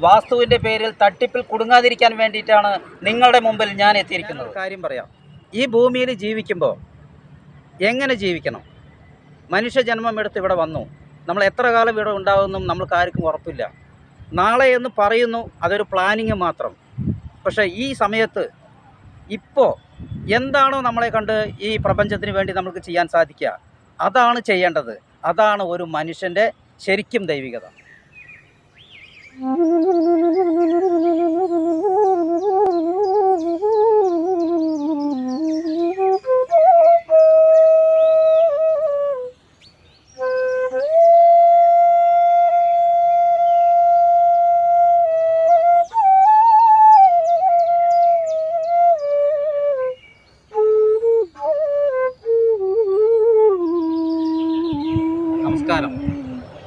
വാസ്തുവിന്റെ പേരിൽ തട്ടിപ്പിൽ കുടുങ്ങാതിരിക്കാൻ വേണ്ടിയിട്ടാണ് നിങ്ങളുടെ മുമ്പിൽ ഞാൻ എത്തിയിരിക്കുന്നത്. കാര്യം പറയാം. ഈ ഭൂമിയിൽ ജീവിക്കുമ്പോൾ എങ്ങനെ ജീവിക്കണം? മനുഷ്യജന്മം എടുത്ത് ഇവിടെ വന്നു. നമ്മൾ എത്ര കാലം ഇവിടെ ഉണ്ടാകുമെന്നും നമ്മൾക്ക് ആർക്കും ഉറപ്പില്ല. നാളെ എന്ന് പറയുന്നു അതൊരു പ്ലാനിങ് മാത്രം. പക്ഷേ ഈ സമയത്ത് ഇപ്പോൾ എന്താണോ നമ്മളെ കണ്ട് ഈ പ്രപഞ്ചത്തിന് വേണ്ടി നമുക്ക് ചെയ്യാൻ സാധിക്കുക. അതാണ് ചെയ്യേണ്ടത്. അതാണ് ഒരു മനുഷ്യന്റെ ശരിക്കും ദൈവികത. നമസ്കാരം.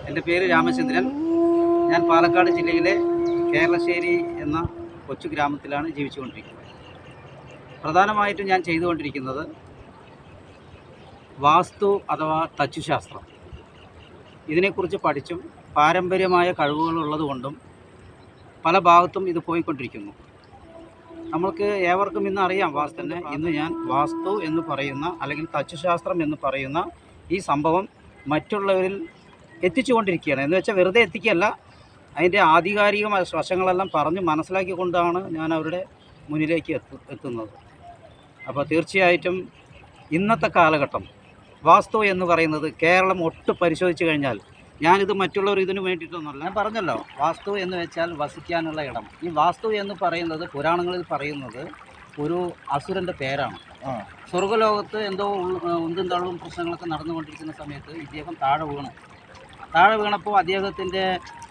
എന്റെ പേര് രാമചന്ദ്രൻ. ഞാൻ പാലക്കാട് ജില്ലയിലെ കേരളശ്ശേരി എന്ന കൊച്ചു ഗ്രാമത്തിലാണ് ജീവിച്ചുകൊണ്ടിരിക്കുന്നത്. പ്രധാനമായിട്ടും ഞാൻ ചെയ്തുകൊണ്ടിരിക്കുന്നത് വാസ്തു അഥവാ തച്ചുശാസ്ത്രം. ഇതിനെക്കുറിച്ച് പഠിച്ചും പാരമ്പര്യമായ കഴിവുകളുള്ളത് കൊണ്ടും പല ഭാഗത്തും ഇത് പോയിക്കൊണ്ടിരിക്കുന്നു. നമ്മൾക്ക് ഏവർക്കും ഇന്ന് അറിയാം വാസ്തുവിനെ ഇന്ന് ഞാൻ വാസ്തു എന്ന് പറയുന്ന അല്ലെങ്കിൽ തച്ചുശാസ്ത്രം എന്ന് പറയുന്ന ഈ സംഭവം മറ്റുള്ളവരിൽ എത്തിച്ചുകൊണ്ടിരിക്കുകയാണ്. എന്ന് വെച്ചാൽ വെറുതെ എത്തിക്കുകയല്ല അതിന്റെ ആധികാരിക വശങ്ങളെല്ലാം പറഞ്ഞ് മനസ്സിലാക്കിക്കൊണ്ടാണ് ഞാൻ അവരുടെ മുന്നിലേക്ക് എത്തു എത്തുന്നത്. അപ്പോൾ തീർച്ചയായിട്ടും ഇന്നത്തെ കാലഘട്ടം വാസ്തു എന്ന് പറയുന്നത് കേരളം ഒട്ട് പരിശോധിച്ച് കഴിഞ്ഞാൽ ഞാനിത് മറ്റുള്ളവർ ഇതിന് വേണ്ടിയിട്ടൊന്നുമല്ല. ഞാൻ പറഞ്ഞല്ലോ വാസ്തു എന്ന് വെച്ചാൽ വസിക്കാനുള്ള ഇടം. ഈ വാസ്തു എന്ന് പറയുന്നത് പുരാണങ്ങളിൽ പറയുന്നത് ഒരു അസുരന്റെ പേരാണ്. സ്വർഗലോകത്ത് എന്തോ ഉന്തും തള്ളും പ്രശ്നങ്ങളൊക്കെ നടന്നുകൊണ്ടിരിക്കുന്ന സമയത്ത് ഇദ്ദേഹം താഴെ വീണു. താഴെ വീണപ്പോൾ അദ്ദേഹത്തിന്റെ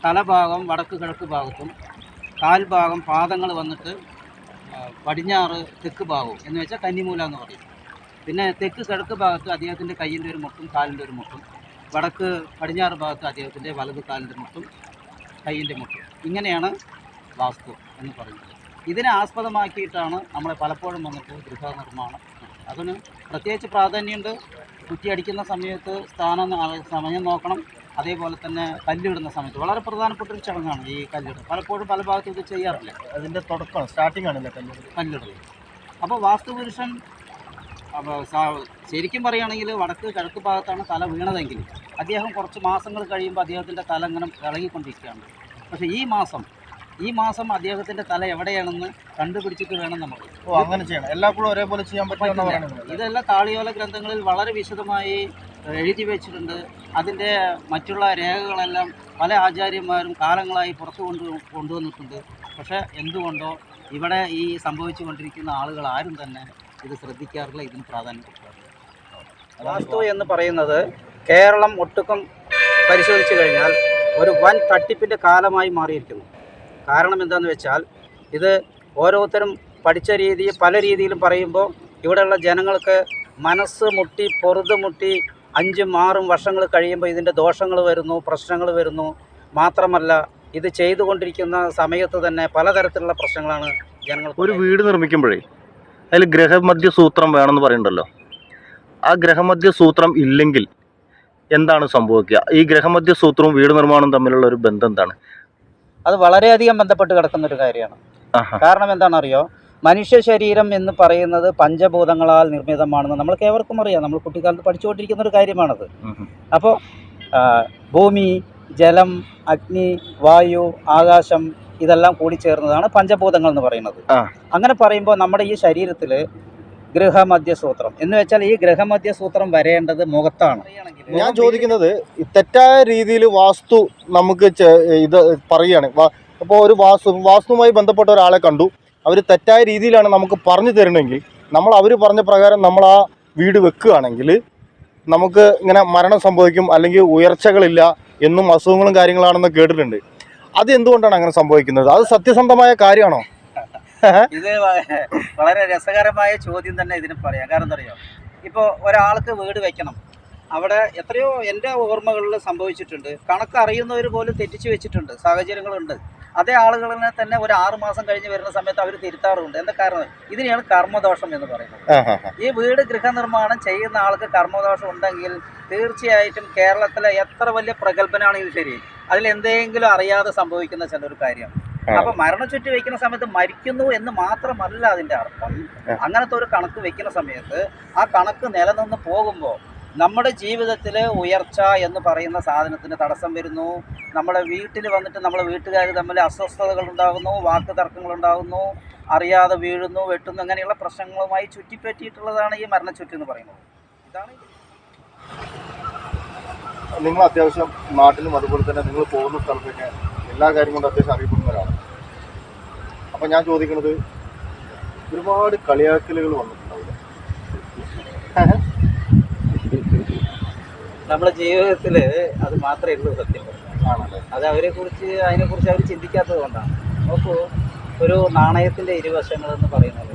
തലഭാഗം വടക്ക് കിഴക്ക് ഭാഗത്തും കാൽഭാഗം പാദങ്ങൾ വന്നിട്ട് പടിഞ്ഞാറ് തെക്ക് ഭാഗവും എന്ന് വെച്ചാൽ കന്നിമൂല എന്ന് പറയും. പിന്നെ തെക്ക് കിഴക്ക് ഭാഗത്ത് അദ്ദേഹത്തിന്റെ കയ്യിന്റെ ഒരു മുട്ടും കാലിന്റെ ഒരു മുട്ടും വടക്ക് പടിഞ്ഞാറ് ഭാഗത്ത് അദ്ദേഹത്തിന്റെ വലത് കാലിന്റെ മുട്ടും കയ്യിന്റെ മുട്ടും. ഇങ്ങനെയാണ് വാസ്തു എന്ന് പറയുന്നത്. ഇതിനെ ആസ്പദമാക്കിയിട്ടാണ് നമ്മളെ പലപ്പോഴും വന്നിട്ട് ഗൃഹനിർമ്മാണം. അതിന് പ്രത്യേകിച്ച് പ്രാധാന്യമുണ്ട്. കുറ്റിയടിക്കുന്ന സമയത്ത് സ്ഥാനം സമയം നോക്കണം. അതേപോലെ തന്നെ കല്ലിടുന്ന സമയത്ത് വളരെ പ്രധാനപ്പെട്ട ഒരു ചടങ്ങാണ് ഈ കല്ലിടൽ പലപ്പോഴും പല ഭാഗത്തും ഇത് ചെയ്യാറില്ല. അതിന്റെ തുടക്കം സ്റ്റാർട്ടിംഗ് ആണല്ലേ കല്ലിടുന്നത്? കല്ലിടൽ അപ്പോൾ വാസ്തുപുരുഷൻ അപ്പോൾ ശരിക്കും പറയുകയാണെങ്കിൽ വടക്ക് കിഴക്ക് ഭാഗത്താണ് തല വീണതെങ്കിൽ അദ്ദേഹം കുറച്ച് മാസങ്ങൾ കഴിയുമ്പോൾ അദ്ദേഹത്തിന്റെ തല ഇങ്ങനെ ഇളകിക്കൊണ്ടിരിക്കുകയാണ്. പക്ഷേ ഈ മാസം ഈ മാസം അദ്ദേഹത്തിന്റെ തല എവിടെയാണെന്ന് കണ്ടുപിടിച്ചിട്ട് വേണം നമ്മൾ. ഓ അങ്ങനെ ചെയ്യണം. എല്ലാ കൂടെ ഒരേപോലെ ചെയ്യാൻ പറ്റും ഇതെല്ലാം താളിയോല ഗ്രന്ഥങ്ങളിൽ വളരെ വിശദമായി എഴുതി വെച്ചിട്ടുണ്ട്. അതിന്റെ മറ്റുള്ള രേഖകളെല്ലാം പല ആചാര്യന്മാരും കാലങ്ങളായി പുറത്തു കൊണ്ട് കൊണ്ടുവന്നിട്ടുണ്ട്. പക്ഷേ എന്തുകൊണ്ടോ ഇവിടെ ഈ സംഭവിച്ചു കൊണ്ടിരിക്കുന്ന ആളുകൾ ആരും തന്നെ ഇത് ശ്രദ്ധിക്കാറില്ല ഇതിന് പ്രാധാന്യം കൊടുക്കാറില്ല. വാസ്തു എന്ന് പറയുന്നത് കേരളം ഒട്ടുക്കം പരിശോധിച്ചു കഴിഞ്ഞാൽ ഒരു വൻ തട്ടിപ്പിന്റെ കാലമായി മാറിയിരിക്കുന്നു. കാരണം എന്താണെന്ന് വെച്ചാൽ ഇത് ഓരോരുത്തരും പഠിച്ച രീതി പല രീതിയിലും പറയുമ്പോൾ ഇവിടെയുള്ള ജനങ്ങൾക്ക് മനസ്സ് മുട്ടി പൊറുത് മുട്ടി അഞ്ചും ആറും വർഷങ്ങൾ കഴിയുമ്പോൾ ഇതിന്റെ ദോഷങ്ങൾ വരുന്നു പ്രശ്നങ്ങൾ വരുന്നു. മാത്രമല്ല ഇത് ചെയ്തുകൊണ്ടിരിക്കുന്ന സമയത്ത് തന്നെ പലതരത്തിലുള്ള പ്രശ്നങ്ങളാണ് ജനങ്ങൾ ഒരു വീട് നിർമ്മിക്കുമ്പോഴേ അതിൽ ഗ്രഹമധ്യ സൂത്രം വേണമെന്ന് പറയുന്നുണ്ടല്ലോ ആ ഗ്രഹമധ്യ സൂത്രം ഇല്ലെങ്കിൽ എന്താണ് സംഭവിക്കുക? ഈ ഗ്രഹമധ്യ സൂത്രവും വീട് നിർമ്മാണവും തമ്മിലുള്ള ഒരു ബന്ധം എന്താണ്? അത് വളരെയധികം ബന്ധപ്പെട്ട് കിടക്കുന്ന ഒരു കാര്യമാണ്. കാരണം എന്താണെന്നറിയോ? മനുഷ്യ ശരീരം എന്ന് പറയുന്നത് പഞ്ചഭൂതങ്ങളാൽ നിർമ്മിതമാണെന്ന് നമ്മൾക്ക് ഏവർക്കും അറിയാം. നമ്മൾ കുട്ടിക്കാലത്ത് പഠിച്ചുകൊണ്ടിരിക്കുന്ന ഒരു കാര്യമാണത്. അപ്പോൾ ഭൂമി ജലം അഗ്നി വായു ആകാശം ഇതെല്ലാം കൂടി ചേർന്നതാണ് പഞ്ചഭൂതങ്ങൾ എന്ന് പറയുന്നത്. അങ്ങനെ പറയുമ്പോൾ നമ്മുടെ ഈ ശരീരത്തിൽ ഗൃഹമധ്യസൂത്രം. എന്ന് വെച്ചാൽ ഈ ഗൃഹമധ്യസൂത്രം വരേണ്ടത് മുഖത്താണ്. ഞാൻ ചോദിക്കുന്നത് തെറ്റായ രീതിയിൽ വാസ്തു നമുക്ക് ഇത് പറയുകയാണ്. അപ്പോൾ ഒരു വാസ്തു വാസ്തുവുമായി ബന്ധപ്പെട്ട ഒരാളെ കണ്ടു. അവർ തെറ്റായ രീതിയിലാണ് നമുക്ക് പറഞ്ഞു തരണമെങ്കിൽ നമ്മൾ അവർ പറഞ്ഞ പ്രകാരം നമ്മൾ ആ വീട് വെക്കുകയാണെങ്കിൽ നമുക്ക് ഇങ്ങനെ മരണം സംഭവിക്കും അല്ലെങ്കിൽ ഉയർച്ചകളില്ല എന്നും അസുഖങ്ങളും കാര്യങ്ങളാണെന്ന് കേട്ടിട്ടുണ്ട്. അത് എന്തുകൊണ്ടാണ് അങ്ങനെ സംഭവിക്കുന്നത്? അത് സത്യസന്ധമായ കാര്യമാണോ? ഇത് വളരെ രസകരമായ ചോദ്യം തന്നെ ഇതിന് പറയാം. കാരണം എന്താ പറയുക ഇപ്പോൾ ഒരാൾക്ക് വീട് വെക്കണം. അവിടെ എത്രയോ എന്റെ ഓർമ്മകളിൽ സംഭവിച്ചിട്ടുണ്ട്. കണക്ക് അറിയുന്നവർ പോലും തെറ്റിച്ച് വെച്ചിട്ടുണ്ട്. സാഹചര്യങ്ങളുണ്ട്. അതേ ആളുകളെ തന്നെ ഒരു ആറ് മാസം കഴിഞ്ഞ് വരുന്ന സമയത്ത് അവർ തിരുത്താറുണ്ട്. എന്താ കാരണം? ഇതിനെയാണ് കർമ്മദോഷം എന്ന് പറയുന്നത്. ഈ വീട് ഗൃഹനിർമ്മാണം ചെയ്യുന്ന ആൾക്ക് കർമ്മദോഷം ഉണ്ടെങ്കിൽ തീർച്ചയായിട്ടും കേരളത്തിലെ എത്ര വലിയ പ്രഗത്ഭനാണെങ്കിലും ശരി അതിൽ എന്തെങ്കിലും അറിയാതെ സംഭവിക്കുന്ന ചിലൊരു കാര്യം. അപ്പൊ മരണം ചുറ്റി വെക്കുന്ന സമയത്ത് മരിക്കുന്നു എന്ന് മാത്രമല്ല അതിന്റെ അർത്ഥം. അങ്ങനത്തെ ഒരു കണക്ക് വെക്കുന്ന സമയത്ത് ആ കണക്ക് നിലനിന്ന് പോകുമ്പോൾ നമ്മുടെ ജീവിതത്തിൽ ഉയർച്ച എന്ന് പറയുന്ന സാധനത്തിന് തടസ്സം വരുന്നു. നമ്മുടെ വീട്ടിൽ വന്നിട്ട് നമ്മളെ വീട്ടുകാർ തമ്മിൽ അസ്വസ്ഥതകൾ ഉണ്ടാകുന്നു വാക്ക് തർക്കങ്ങൾ ഉണ്ടാകുന്നു അറിയാതെ വീഴുന്നു വെട്ടുന്നു അങ്ങനെയുള്ള പ്രശ്നങ്ങളുമായി ചുറ്റിപ്പറ്റിയിട്ടുള്ളതാണ് ഈ മരണച്ചുറ്റി എന്ന് പറയുന്നത്. ഇതാണ് നിങ്ങൾ അത്യാവശ്യം നാട്ടിലും അതുപോലെ തന്നെ നിങ്ങൾ പോകുന്ന സ്ഥലത്തൊക്കെ എല്ലാ കാര്യം കൊണ്ടും അത്യാവശ്യം അറിയപ്പെടുന്നവരാണ്. അപ്പം ഞാൻ ചോദിക്കുന്നത് ഒരുപാട് കളിയാക്കലുകൾ വന്നിട്ടുണ്ടാവില്ല? നമ്മുടെ ജീവിതത്തിൽ അത് മാത്രമേ ഉള്ളൂ സത്യം. അത് അവരെ കുറിച്ച് അതിനെ കുറിച്ച് അവർ ചിന്തിക്കാത്തത് കൊണ്ടാണ്. നോക്കൂ ഒരു നാണയത്തിന്റെ ഇരുവശങ്ങൾ എന്ന് പറയുന്നത്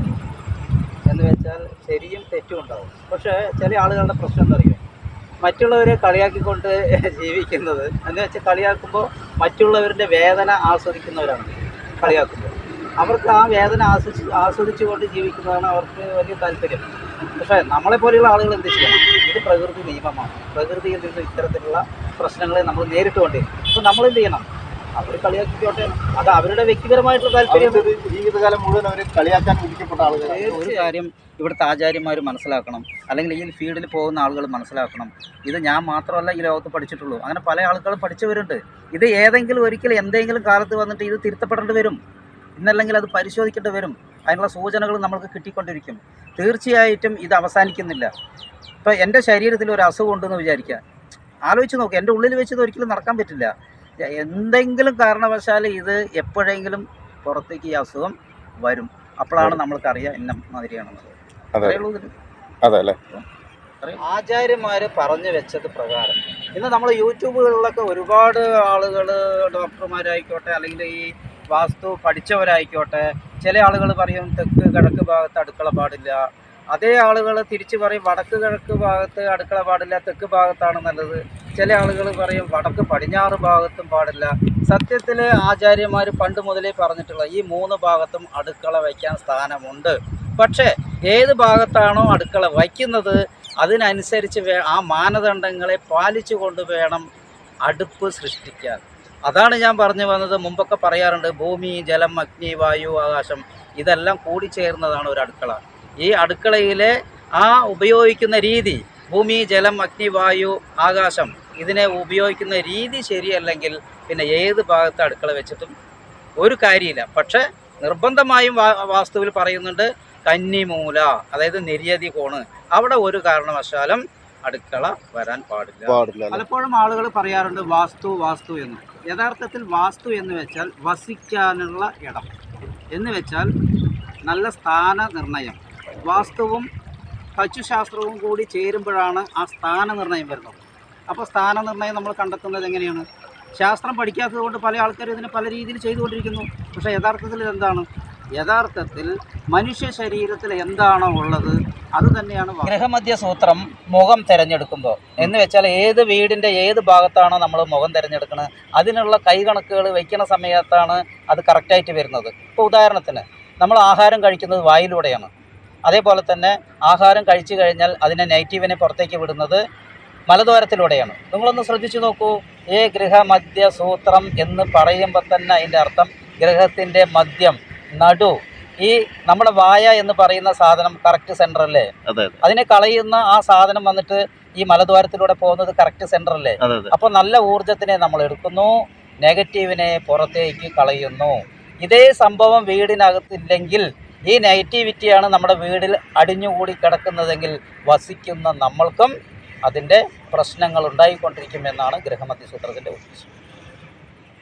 എന്ന് വെച്ചാൽ ശരിയും തെറ്റും ഉണ്ടാവും. പക്ഷേ ചില ആളുകളുടെ പ്രശ്നം എന്താ അറിയോ? മറ്റുള്ളവരെ കളിയാക്കിക്കൊണ്ട് ജീവിക്കുന്നത് എന്ന് വെച്ചാൽ കളിയാക്കുമ്പോൾ മറ്റുള്ളവരുടെ വേദന ആസ്വദിക്കുന്നവരാണ് കളിയാക്കുമ്പോൾ അവർക്ക് ആ വേദന ആസ്വദിച്ച് ആസ്വദിച്ചുകൊണ്ട് ജീവിക്കുന്നതാണ് അവർക്ക് വലിയ താല്പര്യം. പക്ഷേ നമ്മളെ പോലെയുള്ള ആളുകൾ എന്ത് ചെയ്യണം? ഇത് പ്രകൃതി നിയമമാണ്. പ്രകൃതിയിൽ നിന്ന് ഇത്തരത്തിലുള്ള പ്രശ്നങ്ങളെ നമ്മൾ നേരിട്ട് കൊണ്ടിരിക്കും അപ്പോൾ നമ്മൾ എന്ത് ചെയ്യണം? അവർ കളിയാക്കിക്കോട്ടെ. അത് അവരുടെ വ്യക്തിപരമായിട്ടുള്ള താല്പര്യം. ജീവിതകാലം മുഴുവൻ അവർ കളിയാക്കാൻ വിധിക്കപ്പെട്ട ആളുകൾ ഒരു കാര്യം ഇവിടുത്തെ ആചാര്യന്മാർ മനസ്സിലാക്കണം. അല്ലെങ്കിൽ ഈ ഫീൽഡിൽ പോകുന്ന ആളുകൾ മനസ്സിലാക്കണം. ഇത് ഞാൻ മാത്രമല്ല ഈ ലോകത്ത് പഠിച്ചിട്ടുള്ളൂ. അങ്ങനെ പല ആളുകളും പഠിച്ചവരുണ്ട്. ഇത് ഏതെങ്കിലും ഒരിക്കലും എന്തെങ്കിലും കാലത്ത് വന്നിട്ട് ഇത് തിരുത്തപ്പെടേണ്ടി വരും. ഇന്നല്ലെങ്കിൽ അത് പരിശോധിക്കേണ്ടി വരും. അതിനുള്ള സൂചനകൾ നമ്മൾക്ക് കിട്ടിക്കൊണ്ടിരിക്കും. തീർച്ചയായിട്ടും ഇത് അവസാനിക്കുന്നില്ല. ഇപ്പോൾ എന്റെ ശരീരത്തിൽ ഒരു അസുഖം ഉണ്ടെന്ന് വിചാരിക്കുക. ആലോചിച്ച് നോക്കുക എന്റെ ഉള്ളിൽ വെച്ച് ഇത് ഒരിക്കലും നടക്കാൻ പറ്റില്ല. എന്തെങ്കിലും കാരണവശാൽ ഇത് എപ്പോഴെങ്കിലും പുറത്തേക്ക് ഈ അസുഖം വരും. അപ്പോഴാണ് നമ്മൾക്കറിയാം ഇന്ന അത്രയേ അതെ അല്ലേ? ആചാര്യന്മാര് പറഞ്ഞു വെച്ചത് പ്രകാരം. ഇന്ന് നമ്മൾ യൂട്യൂബുകളിലൊക്കെ ഒരുപാട് ആളുകൾ ഡോക്ടർമാരായിക്കോട്ടെ അല്ലെങ്കിൽ ഈ വാസ്തു പഠിച്ചവരായിക്കോട്ടെ ചില ആളുകൾ പറയും തെക്ക് കിഴക്ക് ഭാഗത്ത് അടുക്കള പാടില്ല. അതേ ആളുകൾ തിരിച്ചു പറയും വടക്ക് കിഴക്ക് ഭാഗത്ത് അടുക്കള പാടില്ല തെക്ക് ഭാഗത്താണ് നല്ലത്. ചില ആളുകൾ പറയും വടക്ക് പടിഞ്ഞാറ് ഭാഗത്തും പാടില്ല. സത്യത്തിൽ ആചാര്യന്മാർ പണ്ട് മുതലേ പറഞ്ഞിട്ടുള്ള ഈ മൂന്ന് ഭാഗത്തും അടുക്കള വയ്ക്കാൻ സ്ഥാനമുണ്ട്. പക്ഷേ ഏത് ഭാഗത്താണോ അടുക്കള വയ്ക്കുന്നത് അതിനനുസരിച്ച് ആ മാനദണ്ഡങ്ങളെ പാലിച്ചുകൊണ്ട് വേണം അടുപ്പ് സൃഷ്ടിക്കാൻ. അതാണ് ഞാൻ പറഞ്ഞു വന്നത്. മുമ്പൊക്കെ പറയാറുണ്ട് ഭൂമി ജലം അഗ്നി വായു ആകാശം ഇതെല്ലാം കൂടി ചേർന്നതാണ് ഒരു അടുക്കള. ഈ അടുക്കളയിലെ ആ ഉപയോഗിക്കുന്ന രീതി ഭൂമി ജലം അഗ്നി വായു ആകാശം ഇതിനെ ഉപയോഗിക്കുന്ന രീതി ശരിയല്ലെങ്കിൽ പിന്നെ ഏത് ഭാഗത്ത് അടുക്കള വെച്ചിട്ടും ഒരു കാര്യമില്ല. പക്ഷേ നിർബന്ധമായും വാസ്തുവിൽ പറയുന്നുണ്ട് കന്നിമൂല അതായത് നിര്യതി കോണ്. അവിടെ ഒരു കാരണവശാലും അടുക്കള വരാൻ പാടില്ല. പലപ്പോഴും ആളുകൾ പറയാറുണ്ട് വാസ്തു വാസ്തു എന്ന്. യഥാർത്ഥത്തിൽ വാസ്തു എന്ന് വെച്ചാൽ വസിക്കാനുള്ള ഇടം. എന്ന് വെച്ചാൽ നല്ല സ്ഥാന നിർണയം വാസ്തുവും തച്ചുശാസ്ത്രവും കൂടി ചേരുമ്പോഴാണ് ആ സ്ഥാന നിർണയം വരുന്നത്. അപ്പോൾ സ്ഥാന നിർണയം നമ്മൾ കണ്ടെത്തുന്നത് എങ്ങനെയാണ്? ശാസ്ത്രം പഠിക്കാത്തത് കൊണ്ട് പല ആൾക്കാരും ഇതിനെ പല രീതിയിൽ ചെയ്തുകൊണ്ടിരിക്കുന്നു. പക്ഷേ യഥാർത്ഥത്തിൽ ഇതെന്താണ്? യഥാർത്ഥത്തിൽ മനുഷ്യ ശരീരത്തിൽ എന്താണോ ഉള്ളത് അത് തന്നെയാണ് ഗ്രഹമധ്യ സൂത്രം മുഖം തിരഞ്ഞെടുക്കുമ്പോൾ എന്ന് വെച്ചാൽ ഏത് വീടിന്റെ ഏത് ഭാഗത്താണോ നമ്മൾ മുഖം തിരഞ്ഞെടുക്കുന്നത് അതിനുള്ള കൈകണക്കുകൾ വയ്ക്കുന്ന സമയത്താണ് അത് കറക്റ്റായിട്ട് വരുന്നത്. ഇപ്പോൾ ഉദാഹരണത്തിന് നമ്മൾ ആഹാരം കഴിക്കുന്നത് വായിലൂടെയാണ്. അതേപോലെ തന്നെ ആഹാരം കഴിച്ചു കഴിഞ്ഞാൽ അതിനെ നെഗറ്റീവിനെ പുറത്തേക്ക് വിടുന്നത് മലദ്വാരത്തിലൂടെയാണ്. നിങ്ങളൊന്ന് ശ്രദ്ധിച്ചു നോക്കൂ. ഏ ഗൃഹമധ്യ സൂത്രം എന്ന് പറയുമ്പോൾ തന്നെ അതിന്റെ അർത്ഥം ഗ്രഹത്തിന്റെ മദ്യം നടു ഈ നമ്മുടെ വായ എന്ന് പറയുന്ന സാധനം കറക്റ്റ് സെന്റർ അല്ലേ? അതെ അതെ. അതിനെ കളയുന്ന ആ സാധനം വന്നിട്ട് ഈ മലദ്വാരത്തിലൂടെ പോകുന്നത് കറക്റ്റ് സെന്റർ അല്ലേ? അപ്പോൾ നല്ല ഊർജത്തിനെ നമ്മൾ എടുക്കുന്നു നെഗറ്റീവിനെ പുറത്തേക്ക് കളയുന്നു. ഇതേ സംഭവം വീടിനകത്തില്ലെങ്കിൽ ഈ നെഗറ്റിവിറ്റിയാണ് നമ്മുടെ വീടിൽ അടിഞ്ഞുകൂടി കിടക്കുന്നതെങ്കിൽ വസിക്കുന്ന നമ്മൾക്കും അതിന്റെ പ്രശ്നങ്ങൾ ഉണ്ടായിക്കൊണ്ടിരിക്കുമെന്നാണ് ഗൃഹമധ്യ സൂത്രത്തിന്റെ ഉദ്ദേശം.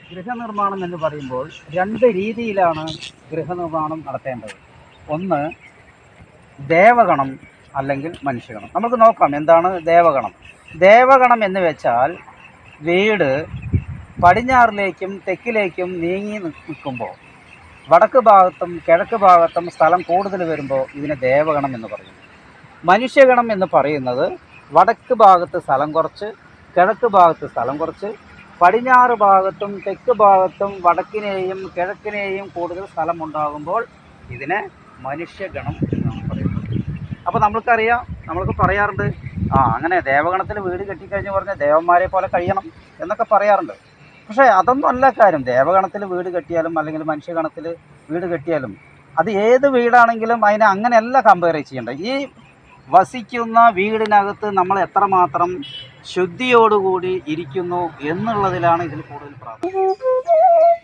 ഗൃഹനിർമ്മാണം എന്ന് പറയുമ്പോൾ രണ്ട് രീതിയിലാണ് ഗൃഹനിർമ്മാണം നടത്തേണ്ടത്. ഒന്ന് ദേവഗണം അല്ലെങ്കിൽ മനുഷ്യഗണം. നമുക്ക് നോക്കാം എന്താണ് ദേവഗണം. ദേവഗണം എന്ന് വെച്ചാൽ വീട് പടിഞ്ഞാറിലേക്കും തെക്കിലേക്കും നീങ്ങി നിൽക്കുമ്പോൾ വടക്ക് ഭാഗത്തും കിഴക്ക് ഭാഗത്തും സ്ഥലം കൂടുതൽ വരുമ്പോൾ ഇതിനെ ദേവഗണം എന്ന് പറയും. മനുഷ്യഗണം എന്ന് പറയുന്നത് വടക്ക് ഭാഗത്ത് സ്ഥലം കുറച്ച് കിഴക്ക് ഭാഗത്ത് സ്ഥലം കുറച്ച് പടിഞ്ഞാറ് ഭാഗത്തും തെക്ക് ഭാഗത്തും വടക്കിനെയും കിഴക്കിനെയും കൂടുതൽ സ്ഥലമുണ്ടാകുമ്പോൾ ഇതിനെ മനുഷ്യഗണം എന്നാണ് പറയുന്നത് അപ്പോൾ നമ്മൾക്കറിയാം നമ്മൾക്ക് പറയാറുണ്ട് ആ അങ്ങനെ ദേവഗണത്തിൽ വീട് കെട്ടിക്കഴിഞ്ഞ് പറഞ്ഞാൽ ദേവന്മാരെ പോലെ കഴിയണം എന്നൊക്കെ പറയാറുണ്ട്. പക്ഷേ അതൊന്നും അല്ല കാര്യം. ദേവഗണത്തിൽ വീട് കെട്ടിയാലും അല്ലെങ്കിൽ മനുഷ്യഗണത്തിൽ വീട് കെട്ടിയാലും അത് ഏത് വീടാണെങ്കിലും അതിനെ അങ്ങനെയല്ല കമ്പയർ ചെയ്യേണ്ടത്. ഈ വസിക്കുന്ന വീടിനകത്ത് നമ്മൾ എത്രമാത്രം ശുദ്ധിയോടുകൂടി ഇരിക്കുന്നു എന്നുള്ളതിലാണ് ഇതിൽ കൂടുതൽ പ്രാധാന്യം.